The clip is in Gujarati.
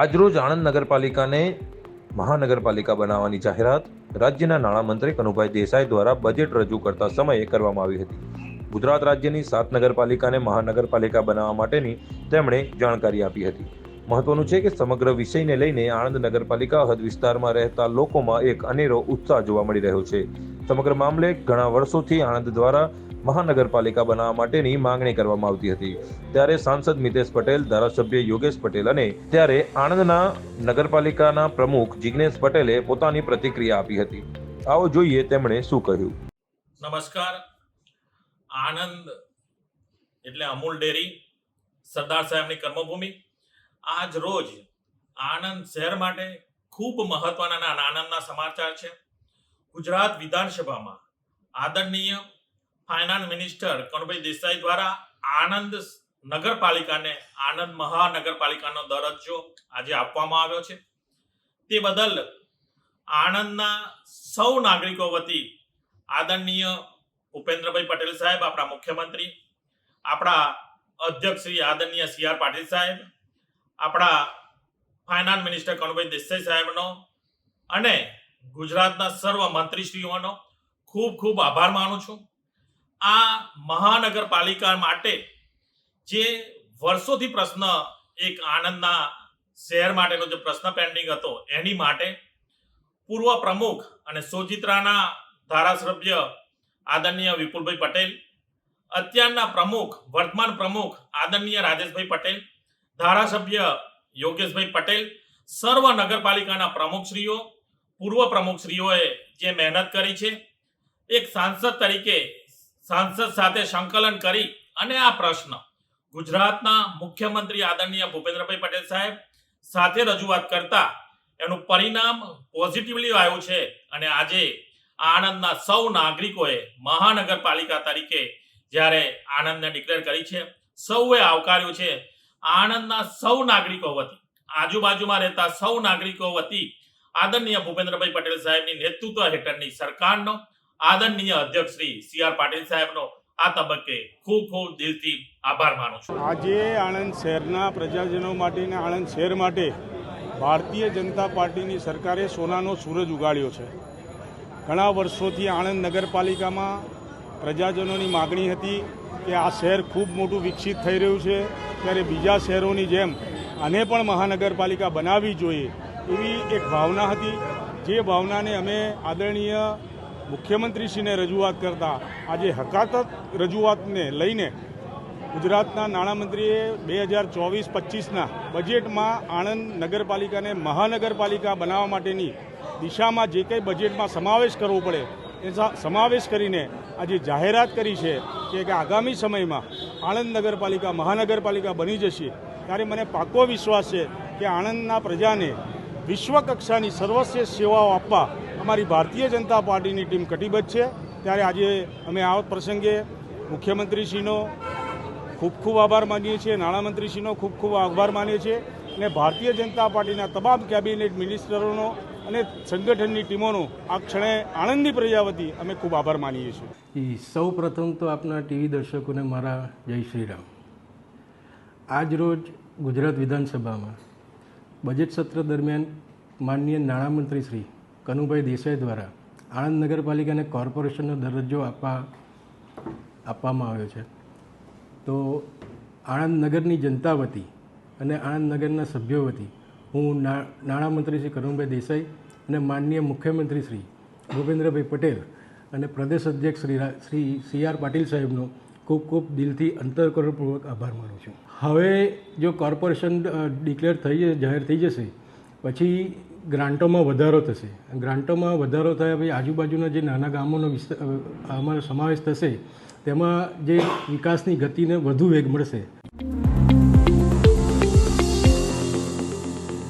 આજરોજ આણંદ નગરપાલિકાને મહાનગરપાલિકા બનાવવાની જાહેરાત. રાજ્યના નાણામંત્રી કનુભાઈ દેસાઈ દ્વારા બજેટ રજૂ કરતા સમયે કરવામાં આવી હતી. ગુજરાત રાજ્યની સાત નગરપાલિકાને મહાનગરપાલિકા બનાવવા માટેની તેમણે જાણકારી આપી હતી. મહત્વનું છે કે સમગ્ર વિષયને લઈને આણંદ નગરપાલિકા હદ વિસ્તારમાં રહેતા લોકોમાં એક અનેરો ઉત્સાહ જોવા મળી રહ્યો છે. સમગ્ર મામલે ઘણા વર્ષોથી આણંદ દ્વારા મહાનગરપાલિકા બનાવવા માટેની માંગણી કરવામાં આવતી હતી. ત્યારે સાંસદ મિતેશ પટેલ, ધારાસભ્ય યોગેશ પટેલ અને ત્યારે આણંદના નગરપાલિકાના પ્રમુખ જિજ્ઞેશ પટેલે પોતાની પ્રતિક્રિયા આપી હતી. આવો જોઈએ તેમણે શું કહ્યું. નમસ્કાર. આણંદ એટલે અમૂલ ડેરી, સરદાર સાહેબની કર્મભૂમિ. આજ રોજ આણંદ શહેર માટે ખૂબ મહત્વના આનંદના સમાચાર છે. ગુજરાત વિધાનસભામાં આદરણીય ફાઇનાન્સ મિનિસ્ટર કનુભાઈ દેસાઈ દ્વારા આણંદ નગરપાલિકાને આણંદ મહાનગરપાલિકાનો દરજ્જો આજે આપવામાં આવ્યો છે. તે બદલ આણંદના સૌ નાગરિકો વતી આદરણીય ભૂપેન્દ્રભાઈ પટેલ સાહેબ, આપણા મુખ્યમંત્રી, આપણા અધ્યક્ષ શ્રી આદરણીય સી આર પાટીલ સાહેબ, આપણા ફાઇનાન્સ મિનિસ્ટર કનુભાઈ દેસાઈ સાહેબનો અને ગુજરાતના સર્વ મંત્રીશ્રીઓનો ખૂબ ખૂબ આભાર માનું છું. આ મહાનગરપાલિકા માટે જે વર્ષોથી પ્રશ્ન એક આણંદના શહેર માટેનો જે પ્રશ્ન પેન્ડિંગ હતો, એની માટે પૂર્વ પ્રમુખ અને સોજિત્રાના ધારાસભ્ય આદરણીય વિપુલભાઈ પટેલ, અત્યારના પ્રમુખ, વર્તમાન પ્રમુખ આદરણીય રાજેશભાઈ પટેલ, ધારાસભ્ય યોગેશભાઈ પટેલ, સર્વ નગરપાલિકાના પ્રમુખશ્રીઓ પૂર્વ પ્રમુખશ્રીઓએ જે મહેનત કરી છે, એક સાંસદ તરીકે સાંસદ સાથે સંકલન કરી અને આ પ્રશ્ન ગુજરાતના મુખ્યમંત્રી આદરણીય ભૂપેન્દ્રભાઈ પટેલ સાહેબ સાથે રજૂઆત કરતા એનું પરિણામ પોઝિટિવલી આવ્યું છે અને આજે આણંદના સૌ નાગરિકોએ મહાનગરપાલિકા તરીકે જ્યારે આણંદને ડિક્લેર કરી છે, સૌએ આવકાર્યું છે. આણંદના સૌ નાગરિકો વતી, આજુબાજુમાં રહેતા સૌ નાગરિકો વતી આદરણીય ભૂપેન્દ્રભાઈ પટેલ સાહેબની નેતૃત્વ હેઠળની સરકારનો, આદરણીય અધ્યક્ષ શ્રી સી આર પાટીલ સાહેબનો આ તબક્કે ખૂબ ખૂબ દિલથી આભાર માનું છું. આજે આણંદ શહેરના પ્રજાજનો માટે અને આણંદ શહેર માટે ભારતીય જનતા પાર્ટીની સરકારે સોનાનો સૂરજ ઉગાડ્યો છે. ઘણા વર્ષોથી આણંદ નગરપાલિકામાં પ્રજાજનોની માગણી હતી કે આ શહેર ખૂબ મોટું વિકસિત થઈ રહ્યું છે. ત્યારે બીજા શહેરોની જેમ આને પણ મહાનગરપાલિકા બનાવવી જોઈએ. એવી એક ભાવના હતી. જે ભાવનાને અમે આદરણીય મુખ્યમંત્રીશ્રીને રજૂઆત કરતા આજે હકાતક રજૂઆતને લઈને ગુજરાતના નાણામંત્રીએ બે હજાર ચોવીસ પચીસના બજેટમાં આણંદ નગરપાલિકાને મહાનગરપાલિકા બનાવવા માટેની દિશામાં જે કંઈ બજેટમાં સમાવેશ કરવો પડે, એ સમાવેશ કરીને આજે જાહેરાત કરી છે કે કે આગામી સમયમાં આણંદ નગરપાલિકા મહાનગરપાલિકા બની જશે. ત્યારે મને પાકો વિશ્વાસ છે કે આણંદના પ્રજાને વિશ્વ કક્ષાની સર્વશ્રેષ્ઠ સેવાઓ આપવા અમારી ભારતીય જનતા પાર્ટીની ટીમ કટિબદ્ધ છે. ત્યારે આજે અમે આ પ્રસંગે મુખ્યમંત્રીશ્રીનો ખૂબ ખૂબ આભાર માનીએ છીએ, નાણામંત્રીશ્રીનો ખૂબ ખૂબ આભાર માનીએ છીએ અને ભારતીય જનતા પાર્ટીના તમામ કેબિનેટ મિનિસ્ટરોનો અને સંગઠનની ટીમોનો આ ક્ષણે આણંદની પ્રજા વતી અમે ખૂબ આભાર માનીએ છીએ. સૌ પ્રથમ તો આપના ટીવી દર્શકોને મારા જય શ્રી રામ. આજ રોજ ગુજરાત વિધાનસભામાં બજેટ સત્ર દરમિયાન માનનીય નાણામંત્રી શ્રી કનુભાઈ દેસાઈ દ્વારા આણંદ નગરપાલિકાને કોર્પોરેશનનો દરજ્જો આપવા આપવામાં આવ્યો છે. તો આણંદ નગરની જનતા વતી અને આણંદ નગરના સભ્યો વતી હું નાણામંત્રી શ્રી કરુણભાઈ દેસાઈ અને માનનીય મુખ્યમંત્રી શ્રી ભૂપેન્દ્રભાઈ પટેલ અને પ્રદેશ અધ્યક્ષ શ્રી શ્રી સી આર પાટીલ સાહેબનો ખૂબ ખૂબ દિલથી અંતરકરણપૂર્વક આભાર માનું છું. હવે જો કોર્પોરેશન ડિક્લેર થઈ જાહેર થઈ જશે, પછી ગ્રાન્ટોમાં વધારો થશે. ગ્રાન્ટોમાં વધારો થયા પછી આજુબાજુના જે નાના ગામોનો વિસ્તાર આમાં સમાવેશ થશે, તેમાં જે વિકાસની ગતિને વધુ વેગ મળશે